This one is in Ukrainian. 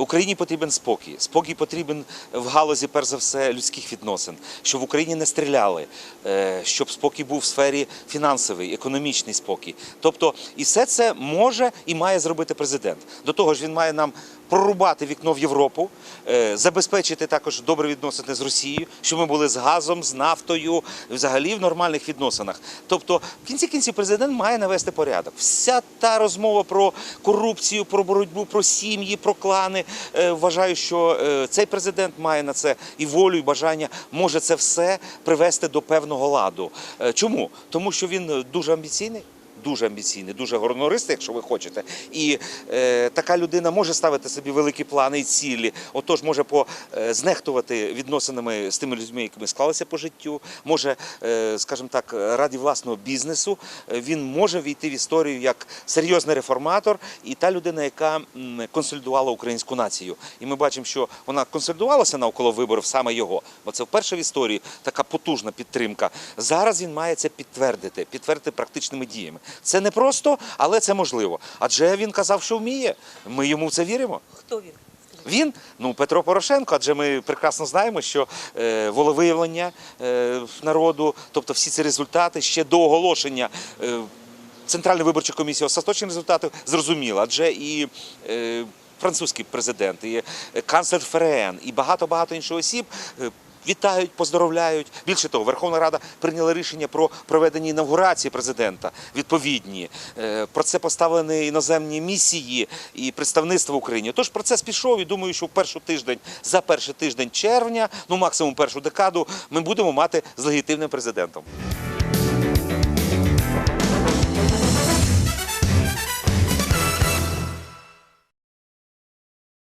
Україні потрібен спокій. Спокій потрібен в галузі, перш за все, людських відносин, щоб в Україні не стріляли, е, щоб спокій був в сфері фінансовий, економічний спокій. Тобто, і все це може і має зробити президент. До того ж, він має нам прорубати вікно в Європу, е, забезпечити також добрі відносини з Росією, щоб ми були з газом, з нафтою, взагалі в нормальних відносинах. Тобто, в кінці кінців президент має навести порядок. Вся та розмова про корупцію, про боротьбу, про сім'ї, про клани. е, Вважаю, що е, цей президент має на це і волю, і бажання може це все привести до певного ладу. Чому? Тому що він дуже амбіційний. Дуже амбіційний, дуже горнористий, якщо ви хочете. І е, така людина може ставити собі великі плани і цілі. Отож, може по, е, відносинами з тими людьми, якими склалися по життю, може, е, скажімо так, раді власного бізнесу. е, Він може війти в історію як серйозний реформатор і та людина, яка консолідувала українську націю. І ми бачимо, що вона консолідувалася навколо виборів саме його, бо це вперше в історії така потужна підтримка. Зараз він має це підтвердити, підтвердити практичними діями. Це не просто, але це можливо. Адже він казав, що вміє. Ми йому в це віримо. Хто він? Він, ну Петро Порошенко, адже ми прекрасно знаємо, що е, волевиявлення е, народу, тобто всі ці результати ще до оголошення. Е, Центральної виборчої комісії остаточні результати зрозуміло, адже і е, французький президент, і е, канцлер Ферен, і багато-багато інших осіб. Вітають, поздоровляють. Більше того, Верховна Рада прийняла рішення про проведення інавгурації президента відповідні. Е, Про це поставлені іноземні місії і представництво в Україні. Тож процес пішов і думаю, що в перший тиждень, за перший тиждень червня, ну максимум першу декаду, ми будемо мати з легітимним президентом.